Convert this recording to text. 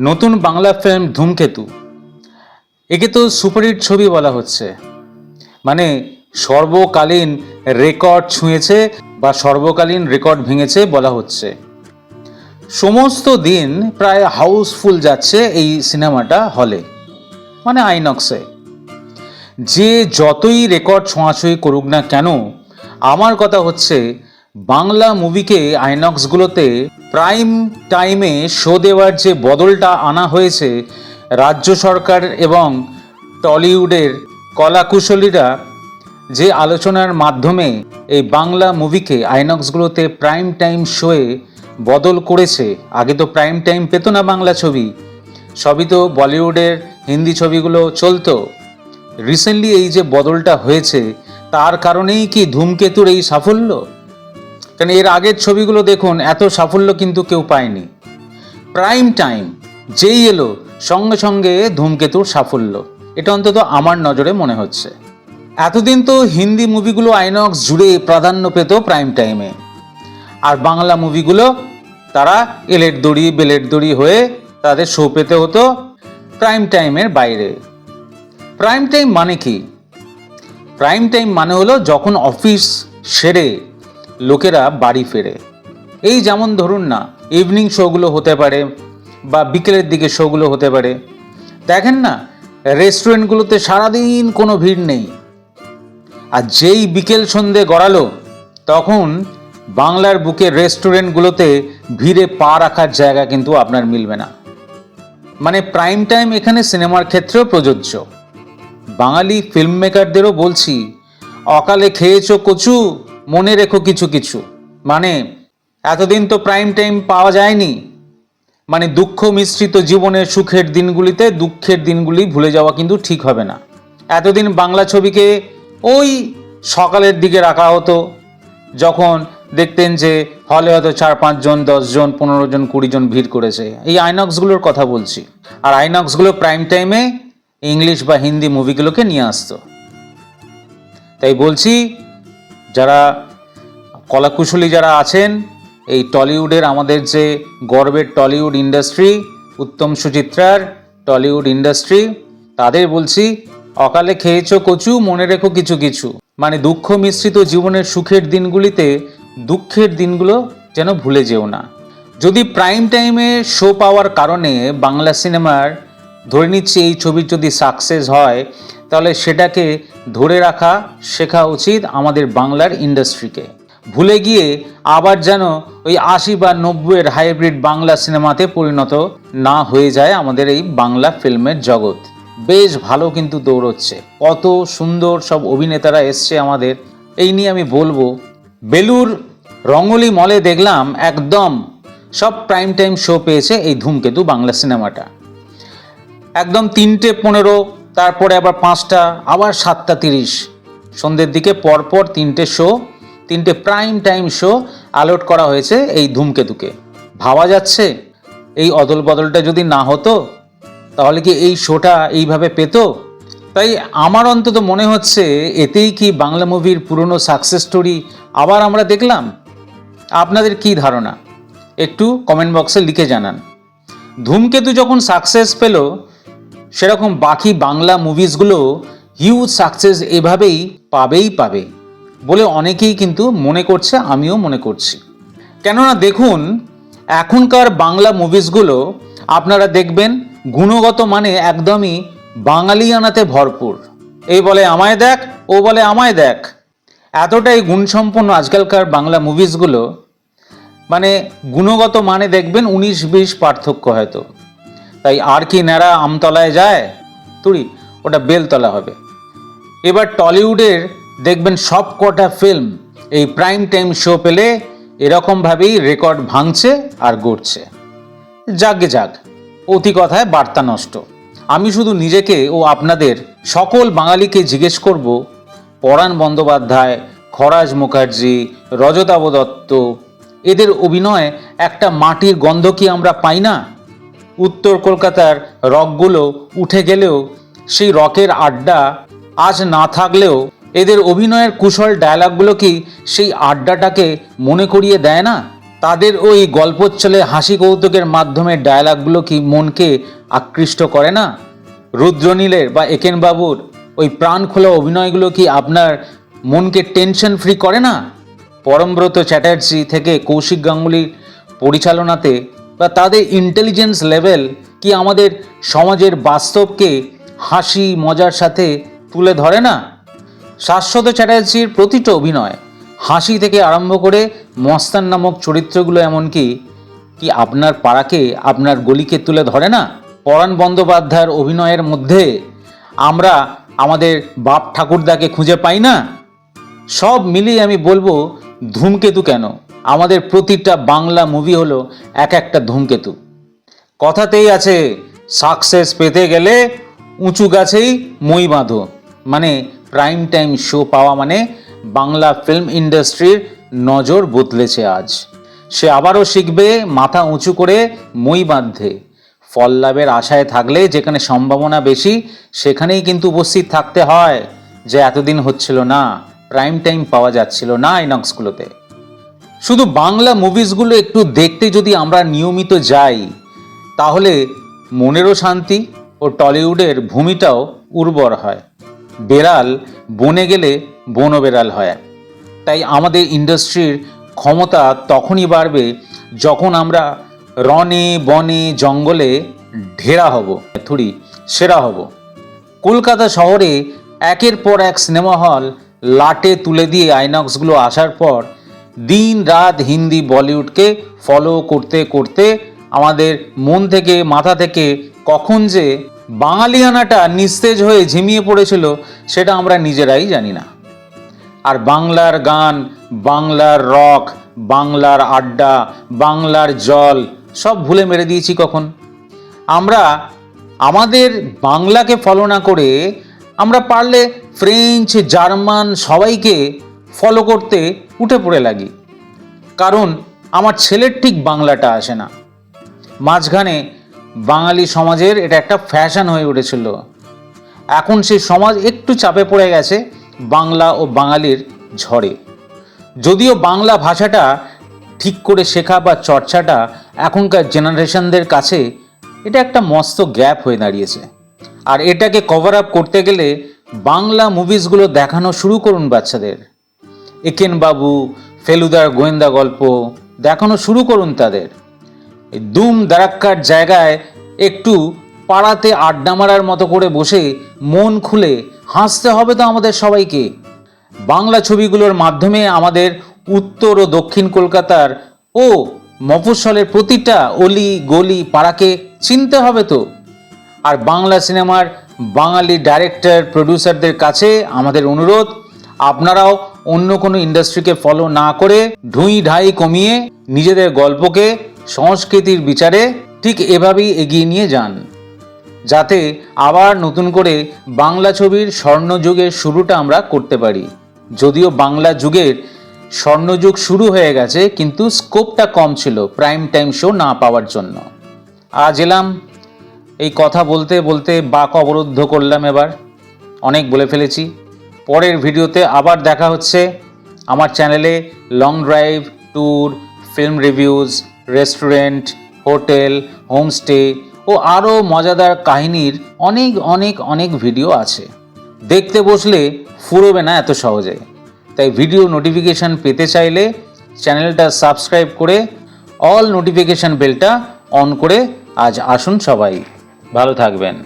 নতুন বাংলা ফিল্ম ধূমকেতু। একে তো সুপারহিট ছবি বলা হচ্ছে। মানে সর্বকালীন রেকর্ড ছুঁয়েছে বা সর্বকালীন রেকর্ড ভেঙেছে বলা হচ্ছে। সমস্ত দিন প্রায় হাউসফুল যাচ্ছে এই সিনেমাটা হলে। মানে আইনক্সে। যে যতই রেকর্ড ছোঁয়াছুঁই করুক না কেন, আমার কথা হচ্ছে বাংলা মুভিকে আইনক্সগুলোতে প্রাইম টাইমে শো দেওয়ার যে বদলটা আনা হয়েছে, রাজ্য সরকার এবং টলিউডের কলাকুশলীরা যে আলোচনার মাধ্যমে এই বাংলা মুভিকে আইনক্সগুলোতে প্রাইম টাইম শোয়ে বদল করেছে, আগে তো প্রাইম টাইম পেত না বাংলা ছবি, সবই তো বলিউডের হিন্দি ছবিগুলো চলতো। রিসেন্টলি এই যে বদলটা হয়েছে, তার কারণেই কি ধূমকেতুর এই সাফল্য? কারণ এর আগের ছবিগুলো দেখুন, এত সাফল্য কিন্তু কেউ পায়নি। প্রাইম টাইম, যেই এলো, সঙ্গে সঙ্গে ধূমকেতুর সাফল্য। এটা অন্তত আমার নজরে মনে হচ্ছে। এতদিন তো হিন্দি মুভিগুলো আইনক্স জুড়ে প্রাধান্য পেত প্রাইম টাইমে। আর বাংলা মুভিগুলো, তারা এলের দড়ি বেলের দড়ি হয়ে তাদের শো পেতে হতো প্রাইম টাইমের বাইরে। প্রাইম টাইম মানে কি? প্রাইম টাইম মানে হলো যখন অফিস সেরে লোকেরা বাড়ি ফেরে। এই যেমন ধরুন না ইভিনিং শোগুলো হতে পারে বা বিকেলের দিকে শোগুলো হতে পারে। দেখেন না রেস্টুরেন্টগুলোতে সারাদিন কোনো ভিড় নেই। আর যেই বিকেল সন্ধে গড়ালো, তখন বাংলার বুকে রেস্টুরেন্টগুলোতে ভিড়ে পা রাখার জায়গা কিন্তু আপনার মিলবে না। মানে প্রাইম টাইম এখানে সিনেমার ক্ষেত্রেও প্রযোজ্য। বাঙালি ফিল্ম মেকারদেরও বলছি, অকালে খেয়েছো কচু মনে রেখো কিছু কিছু। মানে এতদিন তো প্রাইম টাইম পাওয়া যায়নি। মানে দুঃখ মিশ্রিত জীবনের সুখের দিনগুলিতে দুঃখের দিনগুলি ভুলে যাওয়া কিন্তু ঠিক হবে না। এতদিন বাংলা ছবিকে ওই সকালের দিকে রাখা হতো, যখন দেখতেন যে হলে হয়তো চার পাঁচজন দশজন পনেরো জন, কুড়ি জন ভিড় করেছে। এই আইনক্সগুলোর কথা বলছি। আর আইনক্সগুলো প্রাইম টাইমে ইংলিশ বা হিন্দি মুভিগুলোকে নিয়ে আসতো। তাই বলছি, যারা কলাকুশলী যারা আছেন, এই টলিউডের আমাদের যে গর্বের টলিউড ইন্ডাস্ট্রি, উত্তম সুচিত্রার টলিউড ইন্ডাস্ট্রি, তাদের বলছি, অকালে খেয়েছো কচু, মনে রেখো কিছু কিছু। মানে দুঃখ মিশ্রিত জীবনের সুখের দিনগুলিতে দুঃখের দিনগুলো যেন ভুলে যেও না। যদি প্রাইম টাইমে শো পাওয়ার কারণে বাংলা সিনেমার ধরে নিচ্ছি এই ছবির যদি সাকসেস হয়, তাহলে সেটাকে ধরে রাখা, শেখা উচিত আমাদের বাংলার ইন্ডাস্ট্রিকে ভুলে গিয়ে আবার যেন ওই আশি বা নব্বইয়ের হাইব্রিড বাংলা সিনেমাতে পরিণত না হয়ে যায় আমাদের এই বাংলা ফিল্মের জগৎ। বেশ ভালো কিন্তু দৌড়চ্ছে। কত সুন্দর সব অভিনেতারা এসছে আমাদের। এই নিয়ে আমি বলব বেলুর রঙ্গলি মলে দেখলাম একদম সব প্রাইম টাইম শো পেয়েছে এই ধূমকেতু বাংলা সিনেমাটা। একদম তিনটে পনেরো, তারপরে আবার পাঁচটা, আবার সাতটা তিরিশ। সন্ধ্যের দিকে পরপর তিনটে শো তিনটে প্রাইম টাইম শো আলোট করা হয়েছে এই ধূমকেতুকে। ভাবা যাচ্ছে এই অদল বদলটা যদি না হতো, তাহলে কি এই শোটা এইভাবে পেত? তাই আমার অন্তত মনে হচ্ছে এতেই কি বাংলা মুভির পুরনো সাকসেস স্টোরি আবার আমরা দেখলাম? আপনাদের কি ধারণা? একটু কমেন্ট বক্সে লিখে জানান। ধূমকেতু যখন সাকসেস পেল, সেরকম বাকি বাংলা মুভিসগুলো হিউজ সাকসেস এভাবেই পাবেই পাবে। বলে অনেকেই কিন্তু মনে করছে, আমিও মনে করছি। কেননা দেখুন, এখনকার বাংলা মুভিসগুলো আপনারা দেখবেন, গুণগত মানে একদমই বাঙালিয়ানাতে ভরপুর। এই বলে আমায় দেখ, ও বলে আমায় দেখ। এতটাই গুণসম্পন্ন আজকালকার বাংলা মুভিসগুলো মানে গুণগত মানে দেখবেন উনিশ বিশ পার্থক্য হয়তো। তাই আর কি ন্যাড়া আমতলায় যায়? তুই ওটা বেলতলা হবে। এবার টলিউডের দেখবেন সব কটা ফিল্ম এই প্রাইম টাইম শো পেলে এরকমভাবেই রেকর্ড ভাঙছে আর গড়ছে। যাগে যাক, অতি কথায় বার্তা নষ্ট। আমি শুধু নিজেকে ও আপনাদের সকল বাঙালিকে জিজ্ঞেস করব, পরাণ বন্দ্যোপাধ্যায়, খরাজ মুখার্জি রজতাব দত্ত, এদের অভিনয়ে একটা মাটির গন্ধ কি আমরা পাই না? উত্তর কলকাতার রকগুলো উঠে গেলেও সেই রকের আড্ডা আজ না থাকলেও এদের অভিনয়ের কুশল ডায়লগগুলো কি সেই আড্ডাটাকে মনে করিয়ে দেয় না? তাদের ওই গল্পচ্ছলে হাসি কৌতুকের মাধ্যমে ডায়ালগগুলো কি মনকে আকৃষ্ট করে না? রুদ্রনীলের বা একেনবাবুর ওই প্রাণ খোলা অভিনয়গুলো কি আপনার মনকে টেনশন ফ্রি করে না? পরমব্রত চ্যাটার্জি থেকে কৌশিক গাঙ্গুলির পরিচালনাতে বা তাদের ইন্টেলিজেন্স লেভেল কি আমাদের সমাজের বাস্তবকে হাসি, মজার সাথে তুলে ধরে না? শাশ্বত চ্যাটার্জির প্রতিটা অভিনয় হাসি থেকে আরম্ভ করে মস্তান নামক চরিত্রগুলো এমনকি কি আপনার পাড়াকে আপনার গলিকে তুলে ধরে না? পরাণ বন্দ্যোপাধ্যায়ের অভিনয়ের মধ্যে আমরা আমাদের বাপ ঠাকুরদাকে খুঁজে পাই না? সব মিলিয়ে আমি বলব ধূমকেতু কেন? আমাদের প্রতিটা বাংলা মুভি হলো এক একটা ধূমকেতু। কথাতেই আছে সাকসেস পেতে গেলে উঁচু গাছেই মই বাঁধো। মানে প্রাইম টাইম শো পাওয়া মানে বাংলা ফিল্ম ইন্ডাস্ট্রির নজর বদলেছে আজ। সে আবারও শিখবে মাথা উঁচু করে মই বাঁধতে। ফল লাভের আশায় থাকলে যেখানে সম্ভাবনা বেশি, সেখানেই কিন্তু উপস্থিত থাকতে হয়, যে এতদিন হচ্ছিল না প্রাইম টাইম পাওয়া যাচ্ছিল না আইনক্সগুলোতে শুধু বাংলা মুভিসগুলো একটু দেখতে যদি আমরা নিয়মিত যাই, তাহলে মনেরও শান্তি ও টলিউডের ভূমিটাও উর্বর হয়। বেড়াল বনে গেলে বনও বেড়াল হয়। তাই আমাদের ইন্ডাস্ট্রির ক্ষমতা তখনই বাড়বে যখন আমরা রনে বনে জঙ্গলে ঢেরা হব, থুড়ি সেরা হব। কলকাতা শহরে একের পর এক সিনেমা হল লাটে তুলে দিয়ে আইনক্সগুলো আসার পর দিন রাত হিন্দি বলিউডকে ফলো করতে করতে আমাদের মন থেকে, মাথা থেকে কখন যে বাঙালিয়ানাটা নিস্তেজ হয়ে ঝিমিয়ে পড়েছিল, সেটা আমরা নিজেরাই জানি না। আর বাংলার গান, বাংলার রক, বাংলার আড্ডা, বাংলার জল, সব ভুলে মেরে দিয়েছি কখন? আমরা আমাদের বাংলাকে ফলো না করে আমরা পারলে ফ্রেঞ্চ জার্মান সবাইকে ফলো করতে উঠে পড়ে লাগি। কারণ আমার ছেলের ঠিক বাংলাটা আসে না। মাঝখানে বাঙালি সমাজের এটা একটা ফ্যাশন হয়ে উঠেছিল। এখন সেই সমাজ একটু চাপে পড়ে গেছে বাংলা ও বাঙালির ঝড়ে। যদিও বাংলা ভাষাটা ঠিক করে শেখা বা চর্চাটা এখনকার জেনারেশনদের কাছে এটা একটা মস্ত গ্যাপ হয়ে দাঁড়িয়েছে। আর এটাকে কভার আপ করতে গেলে বাংলা মুভিসগুলো দেখানো শুরু করুন বাচ্চাদের। একেন বাবু, ফেলুদার গোয়েন্দা গল্প দেখানো শুরু করুন তাদের। দুম দারাক্কার জায়গায় একটু পাড়াতে আড্ডা মারার মতো করে বসে মন খুলে হাসতে হবে তো আমাদের সবাইকে। বাংলা ছবিগুলোর মাধ্যমে আমাদের উত্তর ও দক্ষিণ কলকাতার ও মফস্বলের প্রতিটা অলি গলি পাড়াকে চিনতে হবে তো। আর বাংলা সিনেমার বাঙালি ডাইরেক্টর প্রডিউসারদের কাছে আমাদের অনুরোধ, আপনারাও অন্য কোনো ইন্ডাস্ট্রিকে ফলো না করে ঢুঁই ঢাই কমিয়ে নিজেদের গল্পকে, সংস্কৃতির বিচারে ঠিক এভাবেই এগিয়ে নিয়ে যান। যাতে আবার নতুন করে বাংলা ছবির স্বর্ণযুগের শুরুটা আমরা করতে পারি। যদিও বাংলা যুগের স্বর্ণযুগ শুরু হয়ে গেছে, কিন্তু স্কোপটা কম ছিল প্রাইম টাইম শো না পাওয়ার জন্য। আজ এলাম, এই কথা বলতে বলতে বাক অবরুদ্ধ করলাম এবার। অনেক বলে ফেলেছি। পরের ভিডিওতে আবার দেখা হচ্ছে আমার চ্যানেলে long drive, tour, film reviews, restaurant, hotel, homestay ও আরও মজাদার কাহিনীর অনেক অনেক অনেক ভিডিও আছে। দেখতে বসলে ফুরোবে না এত সহজে। তাই ভিডিও নোটিফিকেশান পেতে চাইলে চ্যানেলটা সাবস্ক্রাইব করে অল নোটিফিকেশান বেলটা অন করে আজ আসুন সবাই। ভালো থাকবেন।